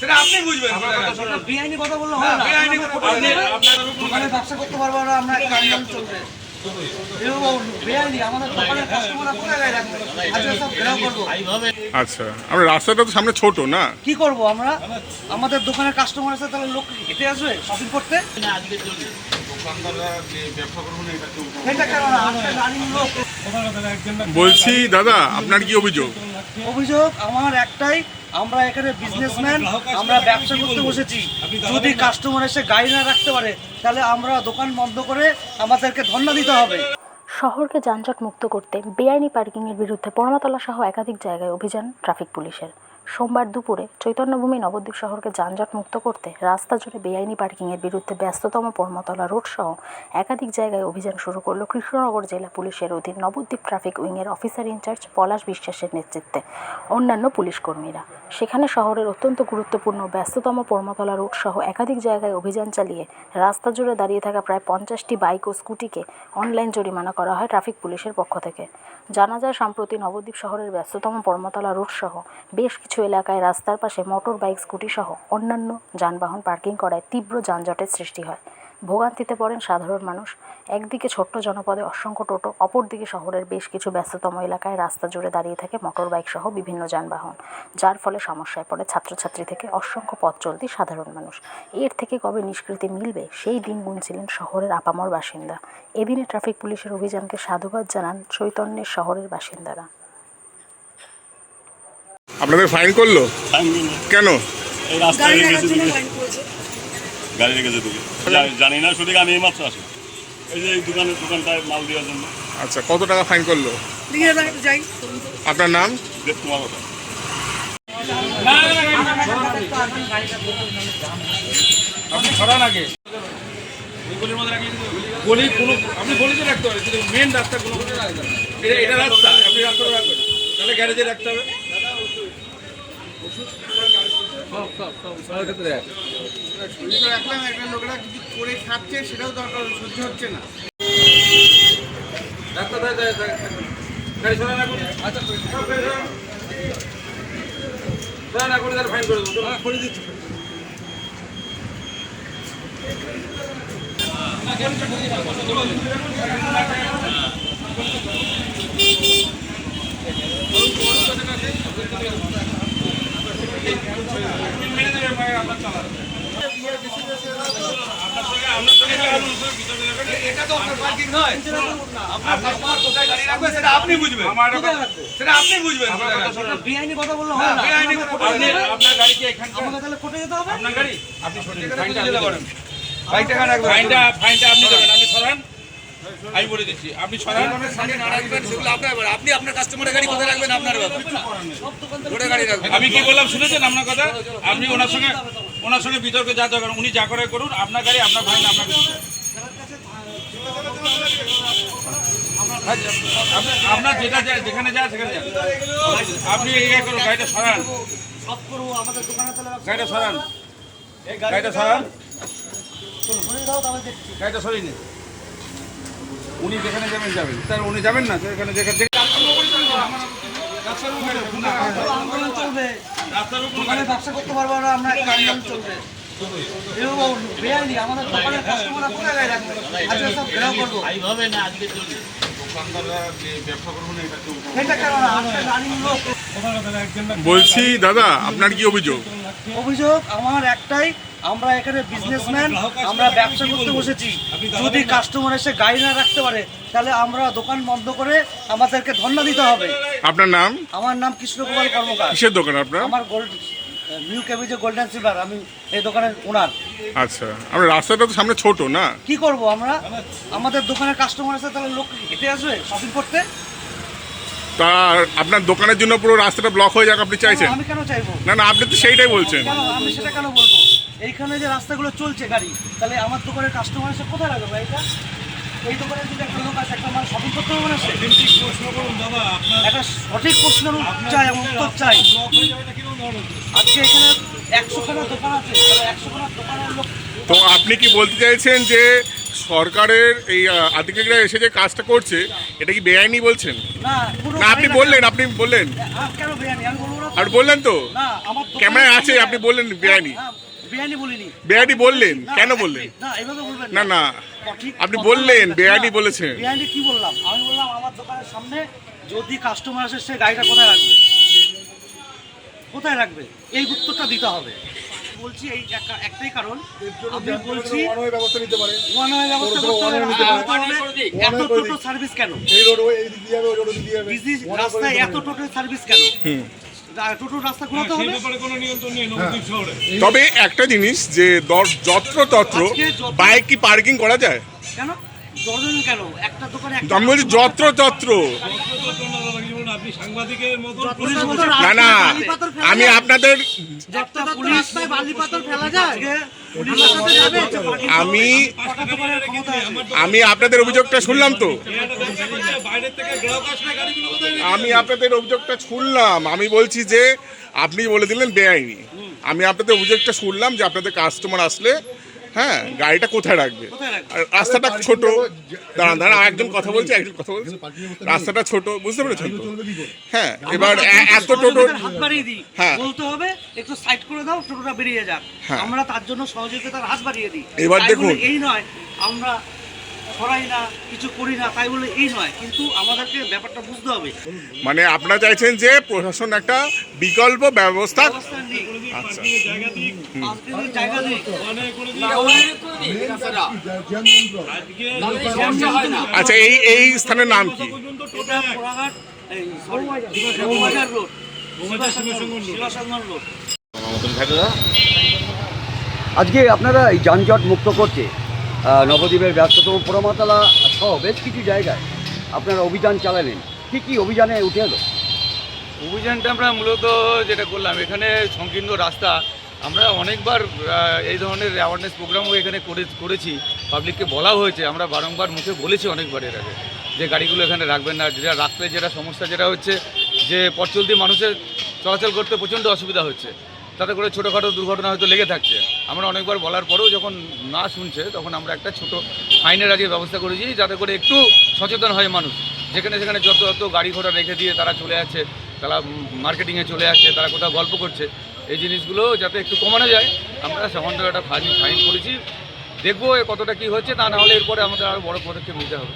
সেটা আপনি বুঝবেন। বেআইনি কথা বললে হ্যাঁ, না। বেআইনি কথা বললে। আপনার ব্যবসা করতে পারব না আমরা একটা আন্দোলন চলবে। আচ্ছা আমরা রাস্তাটা তো সামনে ছোট না? কি করব আমরা? আমাদের দোকানের কাস্টমার আছে তাহলে লোক হেঁটে আসবে শপিং করতে? বলছি দাদা আপনার কি অভিযোগ? অভিযোগ আমার একটাই আমরা এখানে বিজনেসম্যান আমরা ব্যবসা করতে বসেছি। যদি কাস্টমার এসে গাড়ি না রাখতে পারে তাহলে আমরা দোকান বন্ধ করে আমাদেরকে ধন্যা দিতে হবে। শহরকে যানজট মুক্ত করতে বেআইনি পার্কিংয়ের বিরুদ্ধে পরমাতলা সহ একাধিক জায়গায় অভিযান ট্রাফিক পুলিশের। সোমবার দুপুরে চৈতন্যভূমি নবদ্বীপ শহরকে যানজট মুক্ত করতে রাস্তা জুড়ে বেআইনি পার্কিংয়ের বিরুদ্ধে ব্যস্ততম পরমাতলা রোড সহ একাধিক জায়গায় অভিযান শুরু করল কৃষ্ণনগর জেলা পুলিশের অধীন নবদ্বীপ ট্রাফিক উইংয়ের অফিসার ইনচার্জ পলাশ বিশ্বাসের নেতৃত্বে অন্যান্য পুলিশ কর্মীরা। সেখানে শহরের অত্যন্ত গুরুত্বপূর্ণ ব্যস্ততম পর্মতলা রোড সহ একাধিক জায়গায় অভিযান চালিয়ে রাস্তা জুড়ে দাঁড়িয়ে থাকা প্রায় পঞ্চাশটি বাইক ও স্কুটিকে অনলাইন জরিমানা করা হয় ট্রাফিক পুলিশের পক্ষ থেকে। জানা যায়, সম্প্রতি নবদ্বীপ শহরের ব্যস্ততম পর্মতলা রোড সহ বেশ কিছু এলাকায় রাস্তার পাশে মোটর, বাইক, স্কুটি সহ অন্যান্য যানবাহন পার্কিং করায় তীব্র যানজটের সৃষ্টি হয়। ভোগান্তিতে পড়েন সাধারণ মানুষ। একদিকে ছোট্ট জনপদে অসংখ্য টোটো, অপরদিকে শহরের বেশ কিছু ব্যস্ততম এলাকায় রাস্তা জুড়ে দাঁড়িয়ে থাকে মোটর, বাইক সহ বিভিন্ন যানবাহন, যার ফলে সমস্যায় পড়ে ছাত্রছাত্রী থেকে অসংখ্য পথ চলতি সাধারণ মানুষ। এর থেকে কবে নিষ্কৃতি মিলবে, সেই দিন গুনছিলেন শহরের আপামর বাসিন্দা। এদিনে ট্রাফিক পুলিশের অভিযানকে সাধুবাদ জানান চৈতন্যের শহরের বাসিন্দারা। আপনাদের ফাইন করল? কেন? গাড়ি রেখেছে দিকে জা- জানি না শুধু আমি এই মাত্র আসি। এই যে এই দোকানের দোকানটায় মাল দেওয়ার জন্য। আচ্ছা কত টাকা ফাইন করল? আপনার নাম? গলি কোনো আপনি গলিতে রাখতে পারেন কিন্তু মেন রাস্তা কোনো রাখবেন এটা এটা রাস্তা। আপনি রাস্তাটা রাখবেন তাহলে গ্যারেজে রাখতে হবে। সব সব সব। সবার ক্ষেত্রে এক। রাখলাম একটা লোকেরা কিছু করে খাচ্ছে সেটাও দরকার সহ্য হচ্ছে না। ধরে গাড়ি সরান এখন। আচ্ছা সরান। ফাইন করে দেবো। করে দিচ্ছি। দেবে আপনি বুঝবেন সেটা আপনি বুঝবেন বেআইনি কথা বললে হয় না বেআইনি আপনার গাড়ি কি এখানটা আমাকে তাহলে কোর্টে যেতে হবে আপনার গাড়ি আপনি ফাইনটা আপনি দেবেন আপনি সরান। আমি বলে দিচ্ছি আপনি সরান। আপনি আপনার কাস্টমারের গাড়ি কোথায় রাখবেন? আপনার আমি কি বললাম শুনেছেন আপনার কথা? আপনি ওনার সঙ্গে ওনার সঙ্গে বিতর্কে যা দরকার উনি যা করে করুন আপনার গাড়ি আপনার ভাই আপনাকে দিতে আপনার যেটা যায় যেখানে যায় সেখানে যান আপনি ইয়ে করুন গাড়িটা সরান। গাড়িটা সরান। গাড়িটা সরান। গাড়িটা সরিয়ে নিন। উনি যেখানে যাবেন যাবেন। স্যার উনি যাবেন না সেখানে যেখানে আন্দোলন চলবে। দোকানে ব্যবসা করতে পারব না আমরা আন্দোলন চলবে। এরকম বেআইনি আমাদের দোকানের কাস্টমাররা কোথায় গায়ে রাখবে। আজকে সব ঘেরাও করব। এটা না আজকে রানিং বলছি দাদা আপনার কি অভিযোগ? অভিযোগ আমার একটাই আমরা এখানে বিজনেসম্যান আমরা ব্যবসা করতে বসেছি। যদি কাস্টমার এসে গাড়ি না রাখতে পারে তাহলে আমরা দোকান বন্ধ করে আমাদেরকে ধর্ণা দিতে হবে। আপনার নাম? আমার নাম কৃষ্ণকুমার কর্মকার। কিসের দোকান আপনার? আমার gold new KBJ golden silver আমি এই দোকানের ওনার আচ্ছা আমরা রাস্তাটা তো সামনে ছোট না? কি করব আমরা? আমাদের দোকানের কাস্টমার আছে তাহলে লোক হেঁটে আসবে শপিং করতে? তা আপনার দোকানের জন্য পুরো রাস্তাটা ব্লক হয়ে যাক আপনি চাইছেন? আমি কেন চাইব? না না আপনি তো সেইটাই বলছেন। আমি সেটা কেন বলব? এইখানে যে রাস্তাগুলো চলছে গাড়ি তাহলে আমার দোকানের কাস্টমার এসে কোথায় লাগবে এটা? এই দোকানে যদি একটা লোক আছে একটা মাল শপিং করতে হবে না সে একটা সঠিক প্রশ্ন চাই এবং উত্তর চাই। আজকে এখানে একশো খানা দোকান আছে একশো খানা দোকানের লোক তো আপনি কি বলতে চাইছেন যে সরকারের এই আধিকারিকরা এসে যে কাজটা করছে এটা কি বেআইনি বলছেন? না আপনি বললেন আপনি বললেন। আ- কেন বেআইনি? আমি বলব না তো? আপনি বললেন তো। না ক্যামেরায় আছে আপনি বললেন বেআইনি। হ্যাঁ, বেআইনি বলিনি। বেআইনি বললেন? কেন বললেন? না এভাবে বলবেন না। না আপনি বললেন। বেআইনি বলেছেন। বেআইনি কি বললাম? আমি বললাম আমার দোকানের সামনে যদি কাস্টমার আসে সে গাড়িটা কোথায় রাখবে? কোথায় রাখবে? এই উত্তরটা দিতে হবে। বলছি এই একটা- একটাই কারণ। আমি বলছি ব্যবস্থা এত টোটো সার্ভিস কেন? বিজি রাস্তায় এত টোটো সার্ভিস কেন? ঘোরাতে হবে? তবে একটা জিনিস যে যত্র তত্র বাইক কি পার্কিং করা যায়? কেন? দশজন কেন? একটা দোকানে একটা আমি বলছি যত্র তত্র না না আমি আপনাদের আমি? আমি আপনাদের অভিযোগটা শুনলাম তো। আমি আপনাদের অভিযোগটা শুনলাম। আমি বলছি যে আপনি বলে দিলেন বেআইনি। আমি আপনাদের অভিযোগটা শুনলাম যে আপনাদের কাস্টমার আসলে হ্যাঁ গাড়িটা কোথায় রাখবে? রাস্তাটা ছোট। দাঁড়ান দাঁড়ান একজন কথা বলছে একজন কথা বলছে। রাস্তাটা ছোট বুঝতে পেরেছেন তো? হ্যাঁ এবার এত টোটো হাত বাড়িয়ে হ্যাঁ। বলতে হবে একটু সাইড করে দাও টোটোটা বেরিয়ে যাক। হ্যাঁ। আমরা তার জন্য সহযোগিতার হাত বাড়িয়ে দিই। এবার দেখুন। এই নয় আমরা সরাই না কিছু করি না তাই বলে এই নয় কিন্তু আমাদেরকে ব্যাপারটা বুঝতে হবে। মানে আপনারা চাইছেন যে প্রশাসন একটা বিকল্প ব্যবস্থা আচ্ছা। আজকে যে জায়গা নেই আচ্ছা এই এই স্থানের নাম কি? আজকে আপনারা এই যানজট মুক্ত করতে নবদ্বীপের ব্যস্ততম পোড়ামাতলা সহ বেশ কিছু জায়গায় আপনারা অভিযান চালালেন। কী কী অভিযানে উঠে এলো? অভিযানটা আমরা মূলত যেটা করলাম, এখানে সংকীর্ণ রাস্তা। আমরা অনেকবার এই ধরনের অ্যাওয়ারনেস প্রোগ্রামও এখানে করে করেছি। পাবলিককে বলা হয়েছে। আমরা বারংবার মুখে বলেছি অনেকবার এর আগে যে গাড়িগুলো এখানে রাখবেন না। যেটা রাত্রে যেটা সমস্যা, যেটা হচ্ছে যে পথ মানুষের চলাচল করতে প্রচণ্ড অসুবিধা হচ্ছে। তাতে করে ছোটোখাটো দুর্ঘটনা হয়তো লেগে থাকছে। আমরা অনেকবার বলার পরেও যখন না শুনছে তখন আমরা একটা ছোট ফাইনের আজকে ব্যবস্থা করেছি যাতে করে একটু সচেতন হয় মানুষ। যেখানে সেখানে যত যত গাড়ি ঘোড়া রেখে দিয়ে তারা চলে যাচ্ছে তারা মার্কেটিংয়ে চলে আসছে তারা কোথাও গল্প করছে এই জিনিসগুলো যাতে একটু কমানো যায়। আমরা সামান্য একটা ফাইন ফাইন করেছি। দেখব এ কতটা কি হচ্ছে তা না হলে এরপরে আমাদের আরও বড় পদক্ষেপ নিতে হবে।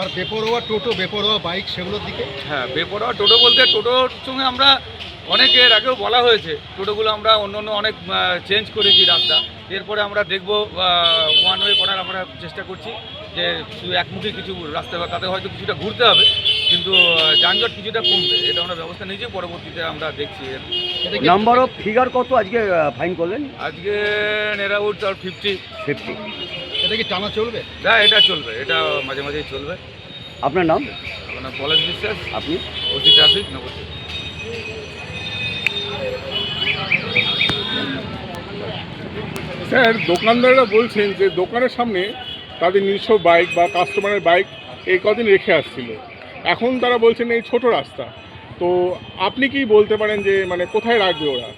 আর বেপরোয়া টোটো বেপরোয়া বাইক সেগুলোর দিকে? হ্যাঁ বেপরোয়া টোটো বলতে টোটোর সঙ্গে আমরা অনেকের আগেও বলা হয়েছে টোটোগুলো আমরা অন্য অন্য অনেক চেঞ্জ করেছি রাস্তা। এরপরে আমরা দেখব ওয়ান ওয়ে করার আমরা চেষ্টা করছি যে শুধু একমুখী কিছু রাস্তা বা তাতে হয়তো কিছুটা ঘুরতে হবে কিন্তু যানজট কিছুটা কমবে এটা আমরা ব্যবস্থা নিয়েছি পরবর্তীতে আমরা দেখছি নাম্বার অফ ফিগার কত আজকে ফাইন করলেন? আজকে নেরাউট আর ফিফটি ফিফটি এটা কি টানা চলবে? না এটা চলবে এটা মাঝে মাঝেই চলবে। আপনার নাম? আপনার পলাশ বিশ্বাস। আপনি? OC traffic Nabadwip. স্যার, দোকানদাররা বলছেন যে দোকানের সামনে তাদের নিজস্ব বাইক বা কাস্টমারের বাইক এই কদিন রেখে আসছিল। এখন তারা বলছেন এই ছোট রাস্তা। তো আপনি কি বলতে পারেন যে মানে কোথায় রাখবে ওরা?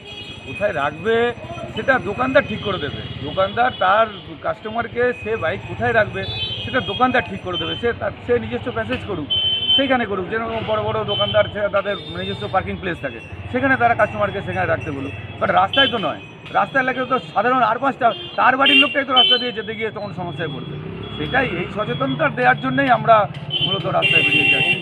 কোথায় রাখবে সেটা দোকানদার ঠিক করে দেবে। দোকানদার তার কাস্টমারকে সে বাইক কোথায় রাখবে সেটা দোকানদার ঠিক করে দেবে। সে তার, সে নিজস্ব প্যাসেজ করুক। সেইখানে করুক, যেরকম বড় বড় দোকানদার তাদের নিজস্ব পার্কিং প্লেস থাকে, সেখানে তারা কাস্টমারকে সেখানে রাখতে বলুক। বাট রাস্তায় তো নয়। রাস্তায় লাগে তো সাধারণ আর পাঁচটা, তার বাড়ির লোকটাই তো রাস্তা দিয়ে যেতে গিয়ে তখন সমস্যায় পড়বে। সেটাই এই সচেতনতা দেওয়ার জন্যই আমরা মূলত রাস্তায় বেরিয়ে যাচ্ছি।